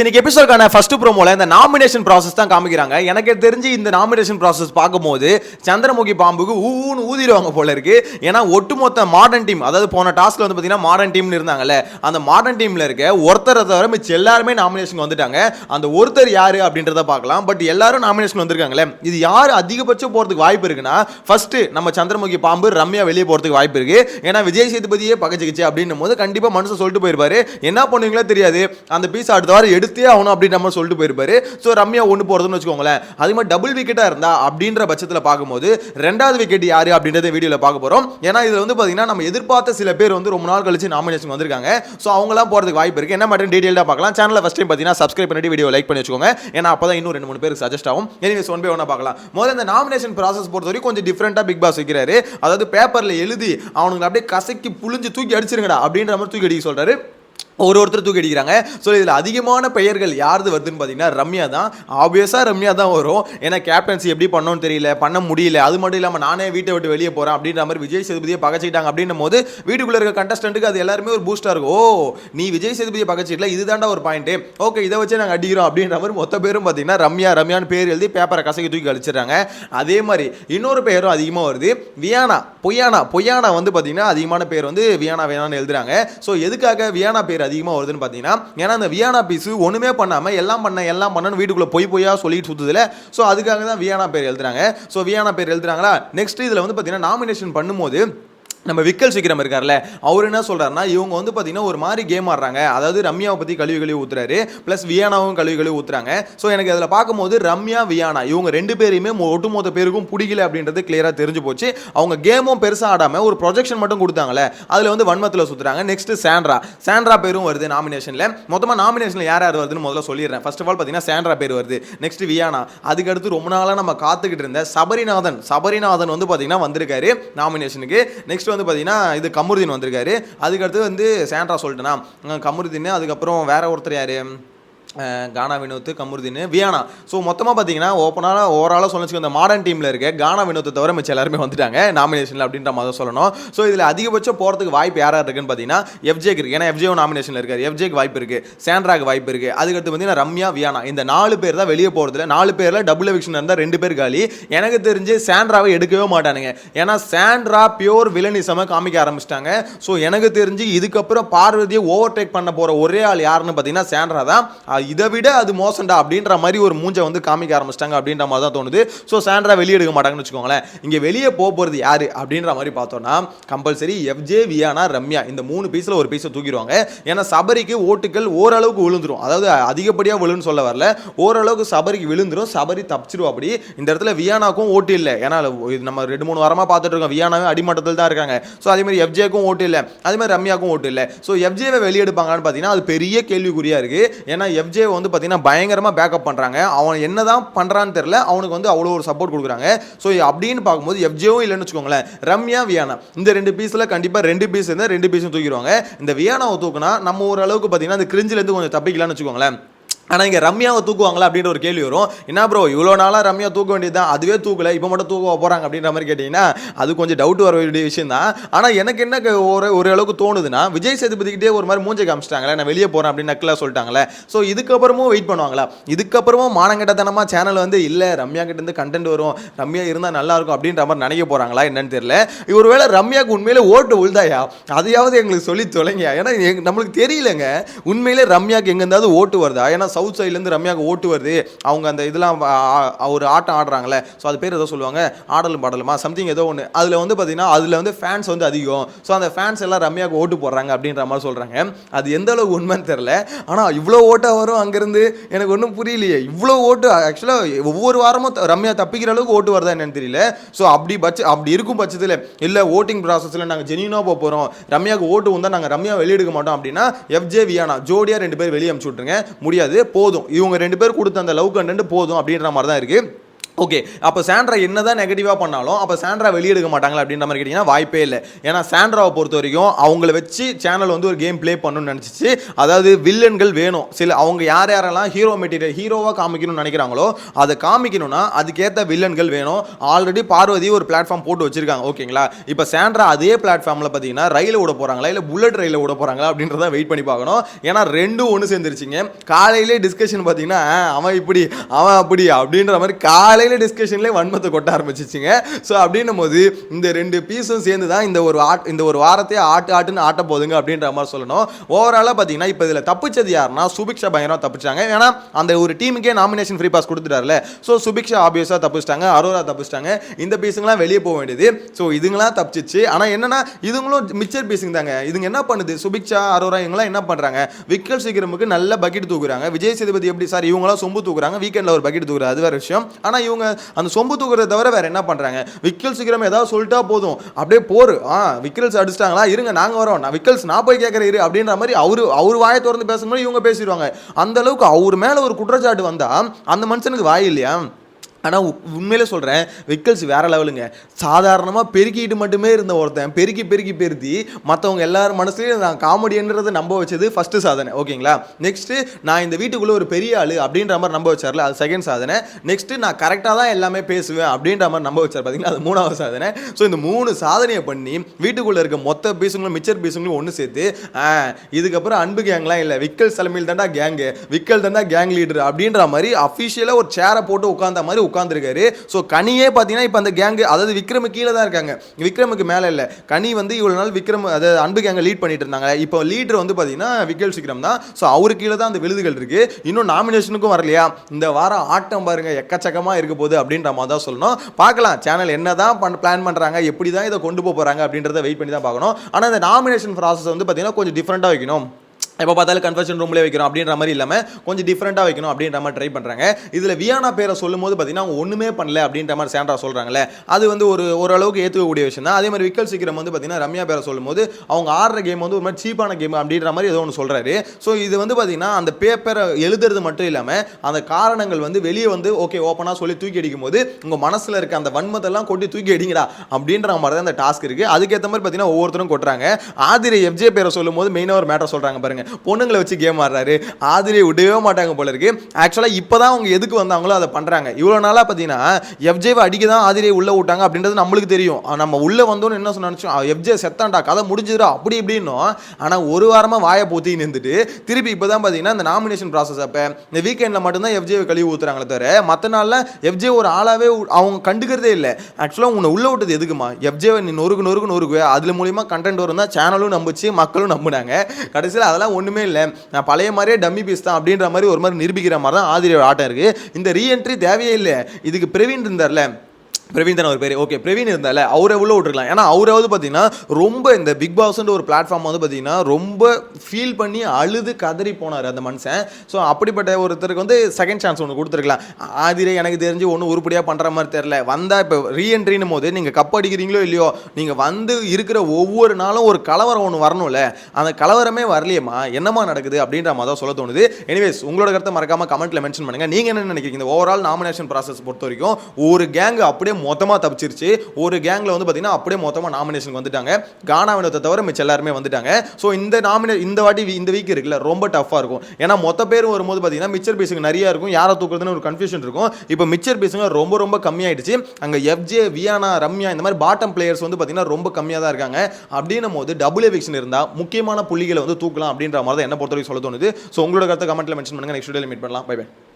இன்னைக்கு எபிசோட்கான ஃபர்ஸ்ட் ப்ரோமோல இந்த nomination process தான் காமிக்கிறாங்க. எனக்கு தெரிஞ்சு இந்த நாமினேஷன் ப்ராசஸ் பார்க்கும்போது சந்திரமுகி பாம்புக்கு ஊன்னு ஊதிடுவாங்க போல இருக்கு. ஏன்னா ஒட்டுமொத்த மாடர்ன் டீம் அதாவது போன டாஸ்க்ல வந்து பார்த்தீங்கன்னா மாடர்ன் டீம்னு இருந்தாங்கல்ல. அந்த மாடர்ன் டீம்ல இருக்க ஒருத்தரை தவிர மிச்ச எல்லாருமே நாமினேஷன் வந்துட்டாங்க. அந்த ஒருத்தர் யாரு அப்படின்றத பார்க்கலாம். பட் எல்லாரும் நாமினேஷன் வந்திருக்காங்களே. இது யார் அதிகபட்சம் போறதுக்கு வாய்ப்பு இருக்குன்னா ஃபர்ஸ்ட் நம்ம சந்திரமுகி பாம்பு ரம்யா வெளியே போறதுக்கு வாய்ப்பு இருக்கு. ஏன்னா விஜய் சேதுபதியே பகச்சிக்கிச்சு அப்படின்னும் போது கண்டிப்பா மனுஷன் சொல்லிட்டு போயிருப்பாரு. என்ன பண்ணுவீங்களோ தெரியாது. அந்த பீஸ் அடுத்த வாரம் எடுத்து ஆகணும் அப்படின்னு நம்ம சொல்லிட்டு போயிருப்பாரு. ஸோ ரம்யா ஒன்று போகிறதுன்னு வச்சுக்கோங்களேன். அது மாதிரி டபுள் விக்கெட்டாக இருந்தா அப்படின்ற பட்சத்தில் பார்க்கும்போது ரெண்டாவது விக்கெட் யாரு அப்படின்றத வீடியோவில் பார்க்க போகிறோம் ஏன்னா இதில் வந்து பார்த்தீங்கன்னா நம்ம எதிர்பார்த்த சில பேர் வந்து ரொம்ப நாள் கழிச்சு நாமினேஷன் வந்திருக்காங்க. ஸோ அவங்களாம் போகிறதுக்கு வாய்ப்பு இருக்குது என்ன மட்டும் டீட்டெயிலாக பார்க்கலாம். சேனலில் ஃபஸ்ட் டைம் பார்த்தீங்கன்னா சப்ஸ்கிரைப் பண்ணிட்டு வீடியோ லைக் பண்ணி வச்சுக்கோங்க. ஏன்னா அப்போ தான் இன்னும் ரெண்டு மூணு பேருக்கு சஜஸ்ட் ஆகும். எனிவேஸ் ஒன் பை ஒன்றா பார்க்கலாம். முதல்ல இந்த நாமினேஷன் ப்ராசஸ் பொறுத்த வரைக்கும் கொஞ்சம் டிஃப்ரெண்ட்டாக பிக் பாஸ் வைக்கிறாரு. அதாவது பேப்பரில் எழுதி அவனுங்களை அப்படியே கசக்கி புழிஞ்சு தூக்கி அடிச்சிருங்கடா அப்படின்ற மாதிரி தூக்கி அடிக்க சொல்கிறாரு ஒரு ஒருத்தர் தூக்கி அடிக்கிறாங்க. ஸோ இதில் அதிகமான பெயர்கள் யாருது வருதுன்னு பார்த்தீங்கன்னா ரம்யா தான். ஆப்வியஸாக ரம்யா தான் வரும். ஏன்னா கேப்டன்சி எப்படி பண்ணணும்னு தெரியல பண்ண முடியல. அது மட்டும் இல்லாமல் நானே வீட்டை விட்டு வெளியே போகிறேன் அப்படின்ற மாதிரி விஜய் சேதுபதியை பகச்சிக்கிட்டாங்க அப்படின்னும் போது வீட்டுக்குள்ளே இருக்க கண்டஸ்டன்ட்டுக்கு அது எல்லாருமே ஒரு பூஸ்டாக இருக்கும். ஓ நீ விஜய் சேதுபதியை பகச்சிக்கல இதுதான்டா ஒரு பாயிண்ட்டு ஓகே இதை வச்சு நாங்கள் அடிக்கிறோம் அப்படின்ற மாதிரி மொத்த பேரும் பார்த்தீங்கன்னா ரம்யா ரம்யான்னு பேர் எழுதி பேப்பரை கசக்கி தூக்கி அழிச்சிடுறாங்க. அதே மாதிரி இன்னொரு பேரும் அதிகமாக வருது. வியானா பொய்யானா பொய்யானா வந்து பார்த்தீங்கன்னா அதிகமான பேர் வந்து வியானா வேணான்னு எழுதுறாங்க. ஸோ எதுக்காக வியானா பேர் அதிகமாக வருதுன்னு பார்த்தீங்கன்னா ஏன்னா அந்த வியானா பீஸ் ஒன்றுமே பண்ணாமல் எல்லாம் பண்ண எல்லாம் பண்ணன்னு வீட்டுக்குள்ளே பொய் போயா சொல்லிட்டு சுற்றுதுல ஸோ அதுக்காக தான் வியானா பேர் எழுதுறாங்க. ஸோ வியானா பேர் எழுதுறாங்களா? நெக்ஸ்ட் இதில் வந்து பார்த்தீங்கன்னா நாமினேஷன் பண்ணும்போது நம்ம விக்கல் சீக்கிரம் இருக்கார்ல அவர் என்ன சொல்கிறாருன்னா இவங்க வந்து பார்த்தீங்கன்னா ஒரு மாதிரி கேம் ஆடுறாங்க. அதாவது ரம்யாவை பற்றி கழுவி கழுவி ஊத்துறாரு. ப்ளஸ் வியானாவும் கழுவி கழுவி ஊத்துறாங்க. ஸோ எனக்கு அதில் பார்க்கும்போது ரம்யா வியானா இவங்க ரெண்டு பேரையுமே ஒட்டுமொத்த பேருக்கும் பிடிக்கல அப்படின்றது கிளியராக தெரிஞ்சு போச்சு. அவங்க கேமும் பெருசாக ஆடாமல் ஒரு ப்ரொஜெக்ஷன் மட்டும் கொடுத்தாங்களே அதில் வந்து வன்மத்தில் சுற்றுறாங்க நெக்ஸ்ட் சாண்ட்ரா சாண்ட்ரா பேரும் வருது நாமினேஷனில் மொத்தமாக நாமினேஷனில் யார் யார் வருதுன்னு முதல்ல சொல்லிடுறேன். ஃபர்ஸ்ட் ஆஃப் ஆல் பார்த்தீங்கன்னா சாண்ட்ரா பேர் வருது. நெக்ஸ்ட் வியானா. அதுக்கடுத்து ரொம்ப நாளாக நம்ம காத்துக்கிட்டு இருந்த சபரிநாதன். சபரிநாதன் வந்து பார்த்தீங்கன்னா வந்திருக்காரு நாமினேஷனுக்கு நெக்ஸ்ட் வந்து பார்த்தீங்கன்னா இது கமருதீன் வந்திருக்காரு. அதுக்கடுத்து வந்து சாண்ட்ரா சொல்லிட்டேனா. கமருதீன் அதுக்கப்புறம் வேற ஒருத்தர் யாரு? கானா வினோத் கமருதீன் வியானா. ஸோ மொத்தமாக பார்த்தீங்கன்னா ஓப்பனாக ஓவராலாக சொல்லிச்சுக்கோ இந்த மாடர்ன் டீமில் இருக்க கானா வினோத்தை தவிர மிச்சம் எல்லாருமே வந்துட்டாங்க. நாமினேஷனில் அப்படின்ற மாதிரி சொல்லணும். ஸோ இதில் அதிகபட்சம் போகிறதுக்கு வாய்ப்பு யாராக இருக்குன்னு பார்த்தீங்கன்னா எஃப்ஜேக்கு இருக்குது ஏன்னா எஃப்ஜேவும் நாமினேஷனில் இருக்கார். எஃப்ஜேக்கு வாய்ப்பு இருக்குது சாண்ட்ராக்கு வாய்ப்பு இருக்குது அதுக்கடுத்து பார்த்தீங்கன்னா ரம்யா வியானா. இந்த நாலு பேர் தான் வெளியே போகிறதுல நாலு பேரில் டபுள் எவிக்ஷன் இருந்தால் ரெண்டு பேர் காலி. எனக்கு தெரிஞ்சு சாண்ட்ராவை எடுக்கவே மாட்டானுங்க. ஏன்னா சாண்ட்ரா பியோர் வில்லனிசமை காமிக்க ஆரம்பிச்சிட்டாங்க. ஸோ எனக்கு தெரிஞ்சு இதுக்கப்புறம் பார்வதியை ஓவர் டேக் பண்ண போகிற ஒரே ஆள் யாருன்னு பார்த்தீங்கன்னா சாண்ட்ரா தான். இதை விட அது மோசண்டா அப்படின்ற மாதிரி ஒரு மூஞ்சை வந்து காமிக்க ஆரம்பிச்சிட்டாங்க அப்படின்ற மாதிரி தான் தோணுது. ஸோ சாண்ட்ரா வெளியே எடுக்க மாட்டாங்கன்னு வச்சுக்கோங்களேன். இங்கே வெளியே போக போகிறது யார் அப்படின்ற மாதிரி பார்த்தோம்னா கம்பல்சரி எஃப்ஜே வியானா ரம்யா இந்த மூணு பீஸில் ஒரு பீஸை தூக்கிடுவாங்க. ஏன்னா சபரிக்கு ஓட்டுகள் ஓரளவுக்கு விழுந்துரும். அதாவது அதிகப்படியாக விழுன்னு சொல்ல வரல. ஓரளவுக்கு சபரிக்கு விழுந்துரும். சபரி தப்பிச்சிடும் அப்படி. இந்த இடத்துல வியானாக்கும் ஓட்டு இல்லை. ஏன்னா இது நம்ம ரெண்டு மூணு வாரமாக பார்த்துட்டு இருக்கோம். வியானாவே அடிமட்டத்தில் தான் இருக்காங்க. ஸோ அதே மாதிரி எஃப்ஜேக்கும் ஓட்டு இல்லை. அதே மாதிரி ரம்யாக்கும் ஓட்டு இல்லை. ஸோ எஃப்ஜேவை வெளியெடுப்பாங்கன்னு பார்த்தீங்கன்னா அது பெரிய கேள்விக்குறியாக இருக்குது ஏன்னா எஃப் எஃப்ஜே வந்து பார்த்தீங்கன்னா பயங்கரமாக பேக்கப் பண்ணுறாங்க அவன் என்ன தான் பண்ணுறான்னு தெரில அவனுக்கு வந்து அவ்வளோ ஒரு சப்போர்ட் கொடுக்குறாங்க. ஸோ அப்படின்னு பார்க்கும்போது எஃப்ஜேவும் இல்லைன்னு வச்சுக்கோங்களேன். ரம்யா வியானா. இந்த ரெண்டு பீஸில் கண்டிப்பாக ரெண்டு பீஸ் இருந்தால் ரெண்டு பீஸும் தூக்கிடுவாங்க. இந்த வியானாவை தூக்குனா நம்ம ஓரளவுக்கு பார்த்தீங்கன்னா அந்த கிரிஞ்சிலேருந்து கொஞ்சம் தப்பிக்கலாம்னு வச்சுக்கோங்களேன். ஆனால் இங்கே ரம்யாவை தூக்குவாங்களா அப்படின்ற ஒரு கேள்வி வரும். என்ன ப்ரோ இவ்வளோ நாளாக ரம்யா தூக்க வேண்டியது தான் அதுவே தூக்கல இப்போ மட்டும் தூக்க போகிறாங்க அப்படின்ற மாதிரி கேட்டிங்கன்னா அது கொஞ்சம் டவுட் வர வேண்டிய விஷயம் தான் ஆனால் எனக்கு என்ன க- ஒரு ஒரு அளவுக்கு தோணுதுன்னா விஜய் சேதுபதிக்கிட்டே ஒரு மாதிரி மூஞ்சை காமிச்சிட்டாங்களே நான் வெளியே போகிறேன் அப்படின்னு நக்கலாக சொல்லிட்டாங்களே ஸோ இதுக்கப்புறமும் வெயிட் பண்ணுவாங்களா? இதுக்கப்புறமும் மானங்கட்டத்தனமாக சேனல் வந்து இல்லை ரம்யா கிட்டேருந்து கண்டென்ட் வரும் ரம்யா இருந்தால் நல்லாயிருக்கும் அப்படின்ற மாதிரி நினைக்க போகிறாங்களா என்னன்னு தெரியல. ஒருவேளை ரம்யாவுக்கு உண்மையிலே ஓட்டு உள்தாயா அதையாவது எங்களுக்கு சொல்லி தொலைங்க ஏன்னா நம்மளுக்கு தெரியலங்க. உண்மையிலே ரம்யாவுக்கு எங்கேருந்தாவது ஓட்டு வருதா? ஏன்னா சவுத் சைட்லேருந்து ரம்யாவுக்கு ஓட்டு வருது. அவங்க அந்த இதெல்லாம் ஒரு ஆட்டம் ஆடுறாங்களே ஸோ அது பேர் ஏதோ சொல்லுவாங்க. ஆடலும் பாடலுமா? சம்திங் ஏதோ ஒன்று அதில் வந்து பார்த்தீங்கன்னா அதில் வந்து ஃபேன்ஸ் வந்து அதிகம். ஸோ அந்த ஃபேன்ஸ் எல்லாம் ரம்யாவுக்கு ஓட்டு போடுறாங்க அப்படின்ற மாதிரி சொல்கிறாங்க அது எந்த அளவுக்கு உண்மைன்னு தெரில ஆனால் இவ்வளோ ஓட்டாக வரும் அங்கேருந்து? எனக்கு ஒன்றும் புரியலையே. இவ்வளோ ஓட்டு ஆக்சுவலாக ஒவ்வொரு வாரமும் ரம்யா தப்பிக்கிற அளவுக்கு ஓட்டு வருதா என்னன்னு தெரியல. ஸோ அப்படி பட்ச அப்படி இருக்கும் பட்சத்தில் இல்லை ஓட்டிங் ப்ராசஸில் நாங்கள் ஜெனியூனாக போக போகிறோம் ரம்யாவுக்கு ஓட்டு வந்தால் நாங்கள் ரம்யா வெளியெடுக்க மாட்டோம் அப்படின்னா எஃப்ஜே வியானா ஜோடியாக ரெண்டு பேர் வெளியே அமுச்சு விட்ருங்க முடியாது. போதும். இவங்க ரெண்டு பேர் கொடுத்த அந்த லவ் கண்டென்ட் போதும் அப்படின்ற மாதிரி தான் இருக்குது ஓகே அப்போ சாண்ட்ரா என்ன தான் நெகட்டிவாக பண்ணாலும் அப்போ சாண்ட்ரா வெளியெடுக்க மாட்டாங்களா அப்படின்ற மாதிரி கேட்டிங்கன்னா வாய்ப்பே இல்லை. ஏன்னா சாண்ட்ராவை பொறுத்த வரைக்கும் அவங்கள வச்சு சேனல் வந்து ஒரு கேம் ப்ளே பண்ணணும்னு நினச்சிச்சு. அதாவது வில்லன்கள் வேணும். சில அவங்க யார் யாரெல்லாம் ஹீரோ மெட்டீரியல் ஹீரோவாக காமிக்கணும்னு நினைக்கிறாங்களோ அதை காமிக்கணும்னா அதுக்கேற்ற வில்லன்கள் வேணும். ஆல்ரெடி பார்வதி ஒரு பிளாட்ஃபார்ம் போட்டு வச்சிருக்காங்க ஓகேங்களா? இப்போ சாண்ட்ரா அதே பிளாட்ஃபார்மில் பார்த்தீங்கன்னா ரயில் விட போகிறாங்களா இல்லை புல்லட் ரயிலில் விட போகிறாங்களா அப்படின்றத வெயிட் பண்ணி பார்க்கணும். ஏன்னா ரெண்டும் ஒன்று சேர்ந்துருச்சிங்க. காலையிலே டிஸ்கஷன் பார்த்தீங்கன்னா அவன் இப்படி அவன் அப்படி அப்படின்ற மாதிரி காலையில் டிஸ்கஷன்லேயே வன்மத்தை கொட்ட ஆரம்பிச்சிச்சுங்க. ஸோ அப்படின்னும் போது இந்த ரெண்டு பீஸும் சேர்ந்து தான் இந்த ஒரு ஆட் இந்த ஒரு வாரத்தையே ஆட்டு ஆட்டுன்னு ஆட்ட போதுங்க அப்படின்ற மாதிரி சொல்லணும். ஓவராலாக பார்த்தீங்கன்னா இப்போ இதில் தப்பிச்சது யாருன்னா சுபிக்ஷா பயங்கரமாக தப்பிச்சாங்க ஏன்னா அந்த ஒரு டீமுக்கே நாமினேஷன் ஃப்ரீ பாஸ் கொடுத்துட்டார்ல. ஸோ சுபிக்ஷா ஆப்வியஸாக தப்பிச்சிட்டாங்க அரோரா தப்பிச்சிட்டாங்க. இந்த பீஸுங்களாம் வெளியே போக வேண்டியது. ஸோ இதுங்களாம் தப்பிச்சிச்சு. ஆனால் என்னன்னா இதுங்களும் மிச்சர் பீஸுங்க தாங்க. இதுங்க என்ன பண்ணுது? சுபிக்ஷா அரோரா இவங்களாம் என்ன பண்ணுறாங்க விக்கல் சீக்கிரமுக்கு நல்ல பக்கெட் தூக்குறாங்க. விஜய் சேதுபதி எப்படி சார்? இவங்களாம் சொம்பு தூக்குறாங்க. வீக்கெண்டில் ஒரு பக்கெட் தூக்குறாங்க அது வேறு விஷயம். ஆனால் இவங்க அந்த சொம்பு தூக்குறத தவிர வேற என்ன பண்ணுறாங்க விக்கல் சீக்கிரம் ஏதாவது சொல்லிட்டா போதும். அப்படியே போர். ஆ விக்கல்ஸ் அடிச்சிட்டாங்களா? இருங்க நாங்கள் வரோம். நான் விக்கல்ஸ் நான் போய் கேட்குறேன் இரு அப்படின்ற மாதிரி அவரு அவர் வாயை திறந்து பேசும்போது இவங்க பேசிடுவாங்க. அந்த அளவுக்கு அவர் மேலே ஒரு குற்றச்சாட்டு வந்தா அந்த மனுஷனுக்கு வாய் இல்லையா? ஆனால் உண்மையிலே சொல்கிறேன் விக்கல்ஸ் வேறு லெவலுங்க சாதாரணமாக பெருக்கிட்டு மட்டுமே இருந்த ஒருத்தன் பெருக்கி பெருக்கி பெருத்தி மற்றவங்க எல்லார் மனசுலையும் நான் காமெடின்றதை நம்ப வச்சது ஃபஸ்ட்டு சாதனை ஓகேங்களா? நெக்ஸ்ட்டு நான் இந்த வீட்டுக்குள்ளே ஒரு பெரிய ஆள் அப்படின்ற மாதிரி நம்ப வச்சார்ல அது செகண்ட் சாதனை. நெக்ஸ்ட்டு நான் கரெக்டாக தான் எல்லாமே பேசுவேன் அப்படின்ற மாதிரி நம்ப வச்சார் பார்த்தீங்கன்னா அது மூணாவது சாதனை. ஸோ இந்த மூணு சாதனையை பண்ணி வீட்டுக்குள்ளே இருக்க மொத்த பீஸுங்களும் மிச்சர் பீஸுங்களும் ஒன்று சேர்த்து இதுக்கப்புறம் அன்பு கேங்லாம் இல்லை விக்கல் தலைமையில் தாண்டா கேங்கு விக்கல் தாண்டா கேங் லீடர் அப்படின்ற மாதிரி அஃபிஷியலாக ஒரு சேரை போட்டு உட்காந்த மாதிரி உட்காந்துருக்காரு ஸோ கனியே பார்த்தீங்கன்னா இப்போ அந்த கேங்கு அதாவது விக்ரமு கீழே தான் இருக்காங்க. விக்ரமுக்கு மேலே இல்லை. கனி வந்து இவ்வளோ நாள் விக்ரம் அதாவது அன்பு கேங்கை லீட் பண்ணிட்டு இருந்தாங்க. இப்போ லீடர் வந்து பார்த்தீங்கன்னா விக்கல் விக்ரம் தான். ஸோ அவரு கீழே தான் அந்த விழுதுகள் இருக்கு. இன்னும் நாமினேஷனுக்கும் வரலையா? இந்த வாரம் ஆட்டம் பாருங்க எக்கச்சக்கமாக இருக்க போகுது அப்படின்ற மாதிரி தான் சொல்லணும். பார்க்கலாம் சேனல் என்ன தான் பண் பிளான் பண்ணுறாங்க எப்படி தான் இதை கொண்டு போக போகிறாங்க அப்படின்றத வெயிட் பண்ணி தான் பார்க்கணும். ஆனால் இந்த நாமினேஷன் ப்ராசஸ் வந்து பார்த்தீங்கன்னா கொஞ்சம் டிஃப்ரெண்ட்டாக வைக்கணும். எப்போ பார்த்தாலும் கன்ஃபர்ஷன் ரூம்லேயே வைக்கிறோம் அப்படின்ற மாதிரி இல்லாமல் கொஞ்சம் டிஃப்ரெண்ட்டாக வைக்கணும் அப்படின்ற மாதிரி ட்ரை பண்ணுறாங்க இதில் வியானா பேரை சொல்லும்போது பார்த்தீங்கன்னா அவங்க ஒன்றுமே பண்ணல அப்படின்ற மாதிரி சேண்ட்ரா சொல்கிறாங்களே அது வந்து ஒரு ஓரளவுக்கு ஏற்றுக்கக்கூடிய விஷயம் தான். அதே மாதிரி விக்கல் சீக்கிரம் வந்து பார்த்தீங்கன்னா ரம்யா பேரை சொல்லும்போது அவங்க ஆடுற கேம் வந்து ஒரு மாதிரி சீப்பான கேம் அப்படின்ற மாதிரி ஏதோ ஒன்று சொல்கிறாரு ஸோ இது வந்து பார்த்தீங்கன்னா அந்த பேப்பரை எழுதுறது மட்டும் இல்லாமல் அந்த காரணங்கள் வந்து வெளியே வந்து ஓகே ஓப்பனாக சொல்லி தூக்கி அடிக்கும் போது உங்கள் மனசில் இருக்க அந்த வன்மத்தெல்லாம் கொட்டி தூக்கி அடிங்கடா அப்படின்ற மாதிரி தான் அந்த டாஸ்க் இருக்குது அதுக்கேற்ற மாதிரி பார்த்தீங்கன்னா ஒவ்வொருத்தரும் கொட்டுறாங்க. ஆதிரை எஃப்ஜே பேரை சொல்லும் போது மெயினாக ஒரு மேட்டர் சொல்கிறாங்க பாருங்க. பொண்ணுங்களை வச்சு கேம் ஆடுறாரு. ஆதிரியை விடவே மாட்டாங்க போல இருக்கு. ஆக்சுவலாக இப்போ தான் அவங்க எதுக்கு வந்தாங்களோ அதை பண்ணுறாங்க இவ்வளோ நாளாக பார்த்தீங்கன்னா எஃப்ஜேவை அடிக்க தான் ஆதிரியை உள்ளே விட்டாங்க அப்படின்றது நம்மளுக்கு தெரியும். நம்ம உள்ளே வந்தோன்னு என்ன சொன்ன நினச்சோம்? எஃப்ஜே செத்தான்டா கதை முடிஞ்சிடும் அப்படி இப்படின்னும். ஆனால் ஒரு வாரமாக வாயை போத்தி நின்றுட்டு திருப்பி இப்போ தான் பார்த்தீங்கன்னா இந்த நாமினேஷன் ப்ராசஸ் அப்போ இந்த வீக்கெண்டில் மட்டும்தான் எஃப்ஜேவை கழுவி ஊற்றுறாங்களே தவிர மற்ற நாளில் எஃப்ஜே ஒரு ஆளாகவே அவங்க கண்டுக்கிறதே இல்லை. ஆக்சுவலாக உன்னை உள்ளே விட்டது எதுக்குமா? எஃப்ஜேவை நீ நொறுக்கு நொறுக்கு நொறுக்குவே. அதில் மூலியமாக கண்டென்ட் வரும் தான் சேனலும் நம்பிச்சு மக்களும் நம்பினாங்க. கடைசியில் அதெல்லாம் ஒன்றுமே இல்லை. நான் பழைய மாதிரியே டம்மி பீஸ் தான் அப்படின்ற மாதிரி ஒரு மாதிரி நிரூபிக்கிற மாதிரி தான் ஆதிரியோட ஆட்டம் இருக்குது இந்த ரீஎன்ட்ரி தேவையே இல்லை. இதுக்கு பிரவீன் இருந்தார்ல. பிரவீன் தான் ஒரு பேர். ஓகே பிரவீன் இருந்தால அவரை உள்ள விட்டுருக்கலாம். ஏன்னா அவராவது பார்த்தீங்கன்னா ரொம்ப இந்த பிக் பாஸ்ன்ற ஒரு பிளாட்ஃபார்ம் வந்து பார்த்தீங்கன்னா ரொம்ப ஃபீல் பண்ணி அழுது கதறி போனார் அந்த மனுஷன். ஸோ அப்படிப்பட்ட ஒருத்தருக்கு வந்து செகண்ட் சான்ஸ் ஒன்று கொடுத்துருக்கலாம். ஆதிரை எனக்கு தெரிஞ்சு ஒன்றும் உருப்படியாக பண்ணுற மாதிரி தெரில வந்தால் இப்போ ரீஎன்ட்ரினும் போது நீங்கள் கப் அடிக்கிறீங்களோ இல்லையோ நீங்கள் வந்து இருக்கிற ஒவ்வொரு நாளும் ஒரு கலவரம் ஒன்று வரணும்ல. அந்த கலவரமே வரலையேம்மா என்னமா நடக்குது அப்படின்ற மாதிரி தான் சொல்ல தோணுது. எனிவேஸ் உங்களோட கருத்தை மறக்காமல் கமெண்ட்டில் மென்ஷன் பண்ணுங்கள் நீங்கள் என்ன நினைக்கிறீங்க? இந்த ஓவரால் நாமினேஷன் ப்ராசஸ் பொறுத்த வரைக்கும் ஒரு கேங் அப்படியே மொத்தமாக தப்பிச்சிருச்சு. ஒரு கேங்கில் வந்து பார்த்தீங்கன்னா அப்படியே மொத்தமாக நாமினேஷன் வந்துட்டாங்க. கானா வினத்தை தவிர மிச்சம் எல்லாருமே வந்துட்டாங்க. ஸோ இந்த நாமினே இந்த வாட்டி இந்த வீக் இருக்குல்ல ரொம்ப டஃப்பாக இருக்கும். ஏன்னா மொத்த பேரும் வரும்போது பார்த்தீங்கன்னா மிச்சர் பீஸுங்க நிறைய இருக்கும். யாரை தூக்குறதுன்னு ஒரு கன்ஃபியூஷன் இருக்கும். இப்போ மிச்சர் பீஸுங்க ரொம்ப ரொம்ப கம்மியாயிடுச்சு. அங்கே எஃப்ஜே வியானா ரம்யா இந்த மாதிரி பாட்டம் பிளேயர்ஸ் வந்து பார்த்தீங்கன்னா ரொம்ப கம்மியாக தான் இருக்காங்க. அப்படின்னும் போது டபுள் எவிக்ஷன் இருந்தால் முக்கியமான புள்ளிகளை வந்து தூக்கலாம் அப்படின்ற மாதிரி தான் என்ன பொறுத்தவரைக்கும் சொல்ல தோணுது. ஸோ உங்களோட கருத்தை கமெண்ட்ல மென்ஷன் பண்ணுங்க. நெக்ஸ்ட் வீடியோவில் மீட் பண்ணலாம். By by